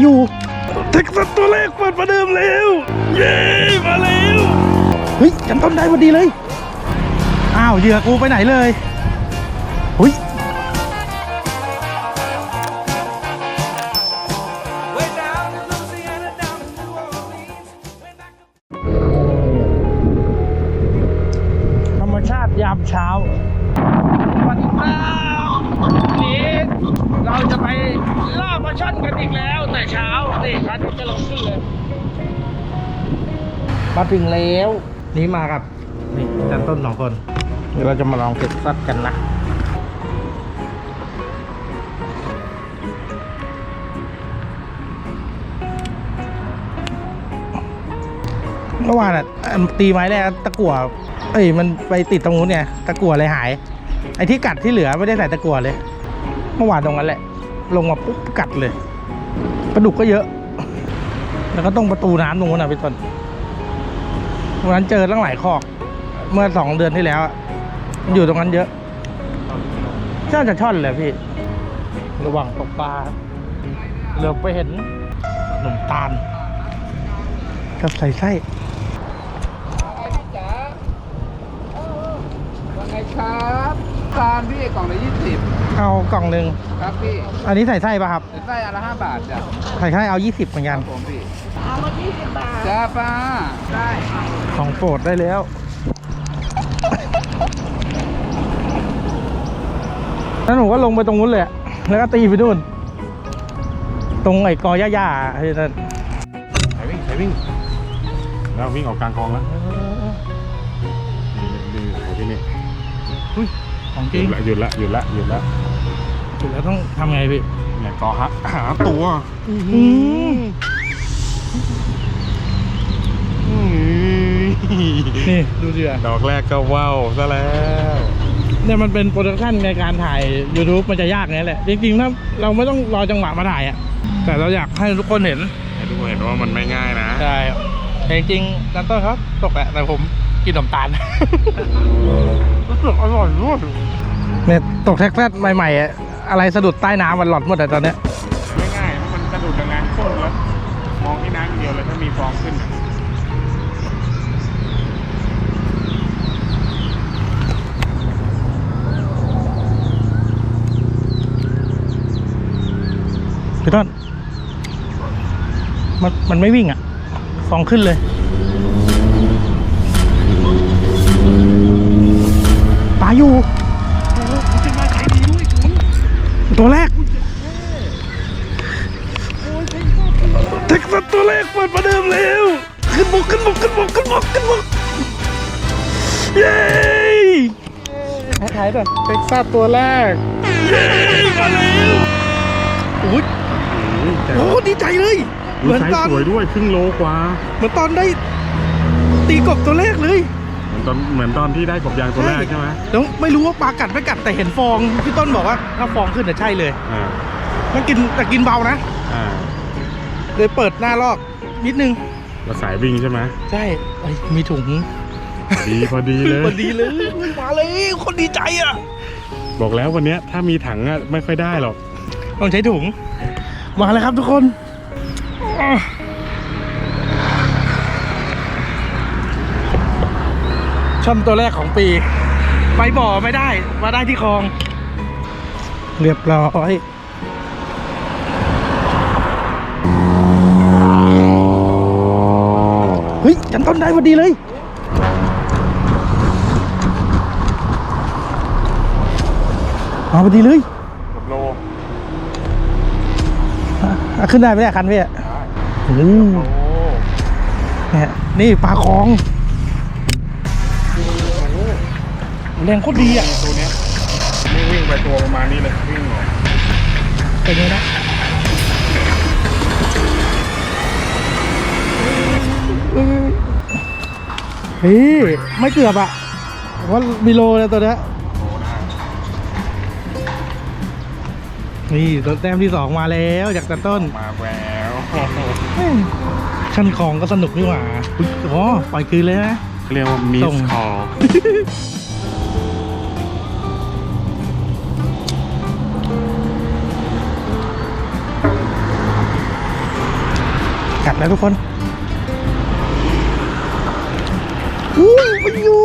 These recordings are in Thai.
อยู่เท็กซัสตัวแรกเปิดประเดิมแล้วเย้ มาแล้วเฮ้ยจำต้นได้พอดีเลย อ้าวเหยื่อกูไปไหนเลยเฮ้ยธรรมชาติยามเช้าสวัสดีครับวันนี้ เราจะไปล่าปลาช่อนกันอีกแล้ว แต่เช้านี่พระอาทิตย์จะลงขึ้นเลยมาถึงแล้ว นี่มากับนี่จันต้นสองคนเดี๋ยวเราจะมาลองเก็บซัดกันนะเมื่อวานอะตีไม้แรกตะกั่วเอ้ยมันไปติดตรงนู้นเนี่ยตะกั่วเลยหาย ไอ้ที่กัดที่เหลือไม่ได้ใส่ตะกั่วเลย เมื่อวานตรงนั้นแหละ ลงมาปุ๊บกัดเลยปลาดุกก็เยอะ แล้วก็ต้องประตูน้ำตรงนู้นนะพี่ต้นวันนั้นเจอตั้งหลายคอกเมื่อสองเดือนที่แล้วอะอยู่ตรงนั้นเยอะน่าจะช่อนเลยพี่ ระหว่างตกปลาเหลือไปเห็นขนมตาลกับใส่ไส้จ๋าว่าไงครับ ตาลพี่กล่องละยี่สิบเอากล่องหนึ่งครับพี่อันนี้ใส่ไส้ป่ะครับไส้อันละห้าบาทจ้ะใส่ไส้เอา 20 เหมือนคกัรัน บผมพี่เอามายี่สิบบาทจ้าป้าได้ของโปรดได้แล้ว แล้วหนูก็ลงไปตรงนู้นเลยอะแล้วก็ตีไปนู่น ตรงไอ้กอหญ้าๆไอ้นั่นใส่วิ่งใส่วิ่ง แล้ววิ่งออกกลางคลองแล้วดีดีโอ้ที่นี่อุ้ย ของจหริยุงดละหยุดละหยุดละหยุดละถูกแล้วต้องทำไงพี่เนี่ยกอฮะหาตัวอืมอืมนี่ดูดิอะดอกแรกก็ว้าวซะแล้วเนี่ยมันเป็นโปรดักชันในการถ่าย YouTube มันจะยากไงแหละ จริงๆถ้าเราไม่ต้องรอจังหวะมาถ่ายอะ แต่เราอยากให้ทุกคนเห็น ให้ทุกคนเห็นว่ามันไม่ง่ายนะ ใช่แต่จริงๆนันต้นครับตกแหละแต่ผมกินขนมตาล รู้สึกอร่อยมาก เนี่ยตกแท็กซี่ใหม่ๆอะอะไรสะดุดใต้น้ำมันหลอดหมดแต่ตอนเนี้ยไม่ง่ายมันกระดุดยังไงโคตรแล้วมองที่น้ำอย่างเดียวเลยถ้ามีฟองขึ้นน่ะพี่ต้นมันมันไม่วิ่งอะ ฟองขึ้นเลย ปลาอยู่ ตัวแรก เท็กซัสตัวแรกเปิดประเดิมแล้ว ขึ้นบกขึ้นบกขึ้นบกขึ้นบกขึ้นบกเย้ถ่ายๆหน่อยเท็กซัสตัวแรก เย้มาแล้วโอ้ยแต่โอ้ดีใจเลย เหดูมือนไซตอนส์สวยด้วยครึ่งโลกว่า เหมือนตอนได้ตีกบตัวแรกเลยเหมือนตอนเหมือนตอนที่ได้กบยางตัวแรกใช่ไหมแล้วไม่รู้ว่าปลากัดไม่กัดแต่เห็นฟองพี่ต้นบอกว่าถ้าฟองขึ้นน่ะใช่เลยอ่ามันกินแต่กินเบานะอ่า เลยเปิดหน้าลอกนิดนึงเราสายวิ่งใช่ไหมใช่เอ้ยมีถุงดีพอดีเลยพอดีเลยมาเลยคนดีใจอะ บอกแล้ววันเนี้ยถ้ามีถังอะไม่ค่อยได้หรอก ต้องใช้ถุง มาเลยครับทุกคนอะช่อนตัวแรกของปี ไปบ่อไม่ได้ มาได้ที่คลอง เรียบร้อย ฮ้ยจันต้นได้พอดีเลยมาพอดีเลยกับโลอะขึ้นได้ไหมเนี่ยคันพี่อะโอ้โหเนี่ยนี่ปลาคลองแรงโคตรดีอะตัวเนี้ยไม่วิ่งไปตัวประมาณนี้เลยวิ่งออกเป็นไงนะ เฮ้ยไม่เกือบอะผมว่ามีโลเลยตัวเนี้ยโอ้ได้นี่ตัวแต้มที่สองมาแล้วจากตันต้นมาแววเฮ้ยชั้นคลองก็สนุกนี่หว่าอุ๊ยอ๋อปล่อยคืนเลยนะเรียกว่ามิส่สงคอกัดแล้วทุกคน อู้ไม่อยู่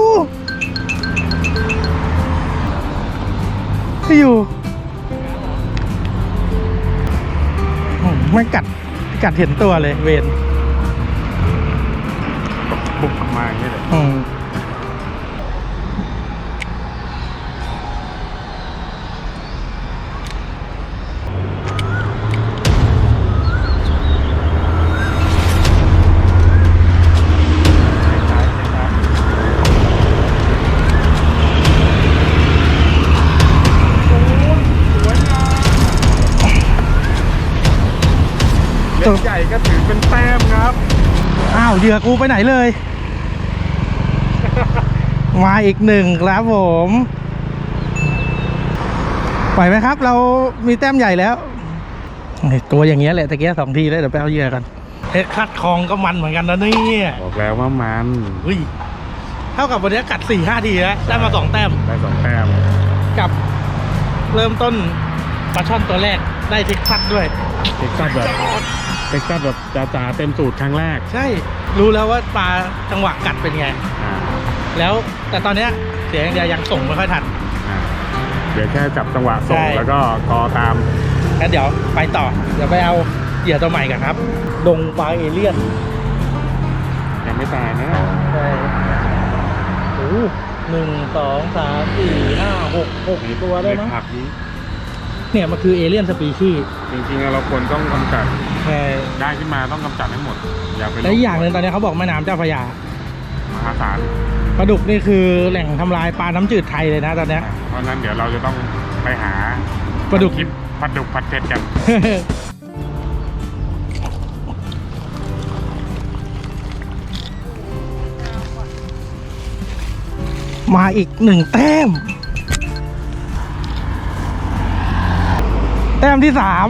ไม่อยู่อืมไม่กัดกัดเห็นตัวเลยเวนบุกมาอย่างนี้เลย อืมตัวใหญ่ก็ถือเป็นแต้มครับ อ้าวเหยื่อกูไปไหนเลย มาอีกหนึ่งครับผมไหวไหมครับ เรามีแต้มใหญ่แล้วนี่ตัวอย่างเงี้ยแหละตะเกียสองทีแล้วเดี๋ยวไปเอาเหยื่อกันเพชรคัดคองก็มันเหมือนกันนะเนี่ยบอกแล้วว่ามันอุ้ยเท่ากับวันนี้กัดสี่ห้าทีแล้วได้มาสองแต้มได้สองแต้มกับเริ่มต้นปลาช่อนตัวแรกได้เท็กซัสด้วยเท็กซัสแบบ เท็กซัสแบบจ๋าๆเต็มสูตรครั้งแรกใช่รู้แล้วว่าปลาจังหวะกัดเป็นไง อ่าแล้วแต่ตอนเนี้ยเสียอย่างเดียวยังส่งไม่ค่อยทัน อ่าเดี๋ยวแค่จับจังหวะส่งใช่ แล้วก็กอตาม งั้นเดี๋ยวไปต่อ เดี๋ยวไปเอาเหยื่อตัวใหม่กันครับ ดงปลาเอเลี่ยนยังไม่ตายนะใช่โอ้โหหนึ่งสองสามสี่ห้าหกหกตัวได้มั้งในผักนี้เนี่ยมันคือเอเลี่ยนสปีชีส์จริงๆเราควรต้องกำจัด ใช่ได้ขึ้นมาต้องกำจัดให้หมด อย่าไปและอีกอย่างหนึ่งตอนนี้เขาบอกแม่น้ำเจ้าพระยามหาศาลปลาดุกนี่คือแหล่งทำลายปลาน้ำจืดไทยเลยนะตอนเนี้ย เพราะฉะนั้นเดี๋ยวเราจะต้องไปหาปลาดุกคลิปปลาดุกผัดเผ็ดกัน มาอีกหนึ่งแต้ม แต้มที่สาม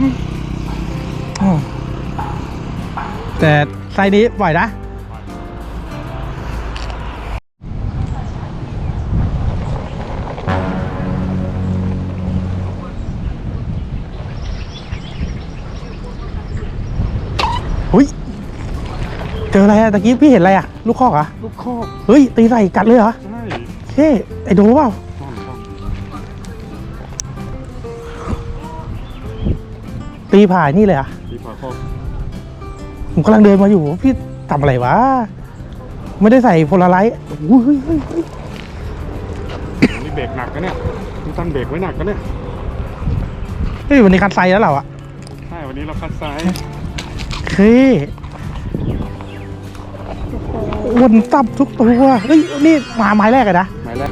แต่ไซส์นี้ปล่อยนะ อุ้ย เจออะไรอะตะกี้พี่เห็นอะไรอะลูกคอกเหรอะลูกคอกเฮ้ย ตีใส่กัดเลยเหรอ ใช่เฮ้ไอโดเปล่าช่อนช่อนตีผ่านนี่เลยเหรอะที่พอคอก ผมกำลังเดินมาอยู่พี่ทำอะไรวะ ไม่ได้ใส่โพลาไรต์อุ้ยเฮ้ยเฮ้ยเฮ้ยนี่เบรกหนักกันเนี่ยนี่ตั้นเบรกไว้หนักกันเนี่ย เฮ้ยวันนี้คัดไซส์แล้วเราอะใช่ วันนี้เราคัดซ้ายเฮ้ยวนตับทุกตัวเฮ้ยนี่มาไม้แรกเลยนะหมายแรก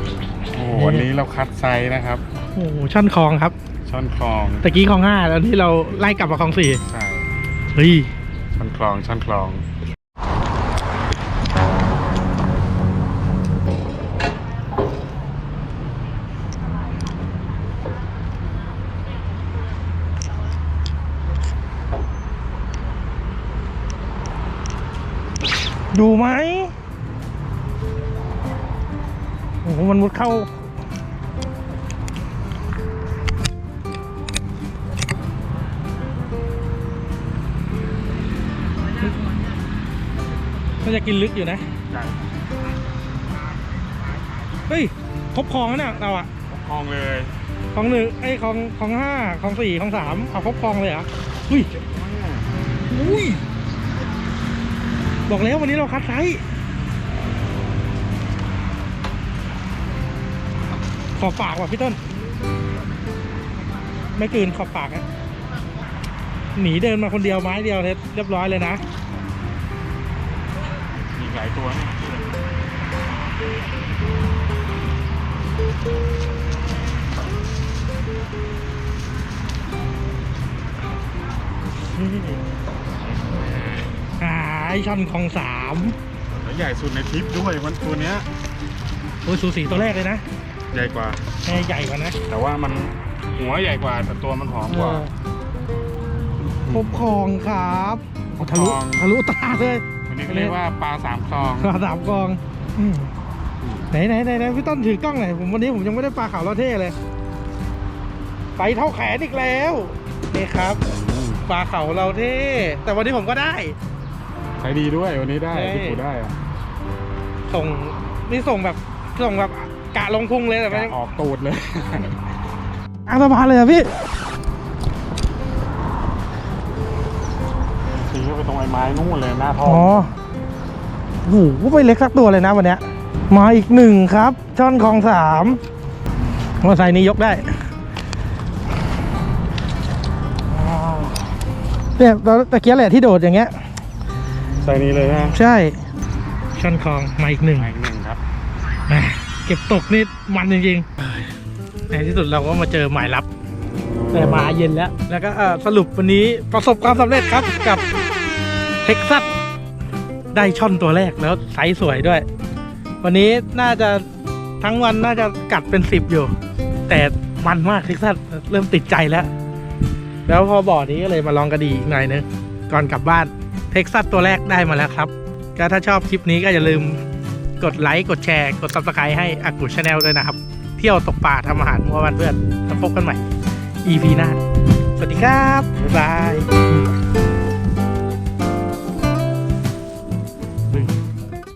โอ้โหวันนี้เราคัดไซส์นะครับ โอ้โหช่อนคลองครับช่อนคลอง ตะกี้คลองห้าแล้วที่เราไล่กลับมาคลองสี่ใช่ เฮ้ยช่ อนคลองช่อนคลอง ดูไหมโอ้โหมันมุดเข้า มันจะกินลึกอยู่นะ ใช่เฮ้ยครบคลองแล้วเนี่ยเราอะคลองเลยคลองหนึ่งไอ้ยคลองคลองห้าคลองสี่คลองสามเอาครบคลองเลยเหรออุ้ยอุ้ยบอกแล้ววันนี้เราคัดไซส์ขอบปากว่ะพี่ต้น ไม่กลืนขอบปากอะหนีเดินมาคนเดียวไม้เดียวเรียบร้อยเลยนะมีหลายตัวเนี่ยหายช่อนคลองสามแล้วใหญ่สุดในทริปด้วยวันตัวเนี้ยโอ้ยสูสีตัวแรกเลยนะใหญ่กว่า แม่ใหญ่กว่านะแต่ว่ามันหัวใหญ่กว่าแต่ตัวมันผอมกว่าครบคองครับทะลุทะลุตาเลย วันนี้ก็เรียกว่าปลาสามคลองปลาสามกองอืมไหนไหนไหนไหนพี่ต้นถือกล้องหน่อยผมวันนี้ผมยังไม่ได้ปลาขาวเราเท่เลยไปเท่าแขนอีกแล้วนี่ครับปลาเขาเราเท่แต่วันนี้ผมก็ได้ใช้ดีด้วยวันนี้ได้เฮ้ยที่กูได้อะส่งนี่ส่งแบบส่งแบบกะลงพุงเลยแต่ไม่ออกตูดเลยอาสะพานเลยเหรอพี่ ทีก็ไปตรงไอ้ไม้นู่นเลยหน้าท่ออ๋อโอ้โหไปเล็กสักตัวเลยนะวันเนี้ย มาอีกหนึ่งครับ ช่อนคลองสามมอเตอร์ไซค์นี้ยกได้ เนี่ยตอนตะเกียบแหละที่โดดอย่างเงี้ย ใส่นี้เลยนะใช่ ช่อนคลองมาอีกหนึ่งอีกหนึ่งครับ แหมเก็บตกนี่มันจริงๆ ในที่สุดเราก็มาเจอหมายลับ แต่มาเย็นแล้ว แล้วก็เอ่อสรุปวันนี้ประสบความสำเร็จครับกับ เท็กซัสได้ช่อนตัวแรกแล้วไซส์สวยด้วย วันนี้น่าจะทั้งวันน่าจะกัดเป็นสิบอยู่ แต่มันมากเท็กซัสเริ่มติดใจแล้ว แล้วพอบ่อนี้ก็เลยมาลองกระดีอีกหน่อยนึงก่อนกลับบ้านเท็กซัสตัวแรกได้มาแล้วครับ ก็ถ้าชอบคลิปนี้ก็อย่าลืมกดไลค์ กดแชร์ กด subscribe ให้อากูชาแนลด้วยนะครับ เที่ยวตกป่าทำอาหารมัวบ้านเพื่อนแล้วพบกันใหม่ EP หน้า สวัสดีครับ บ๊ายบาย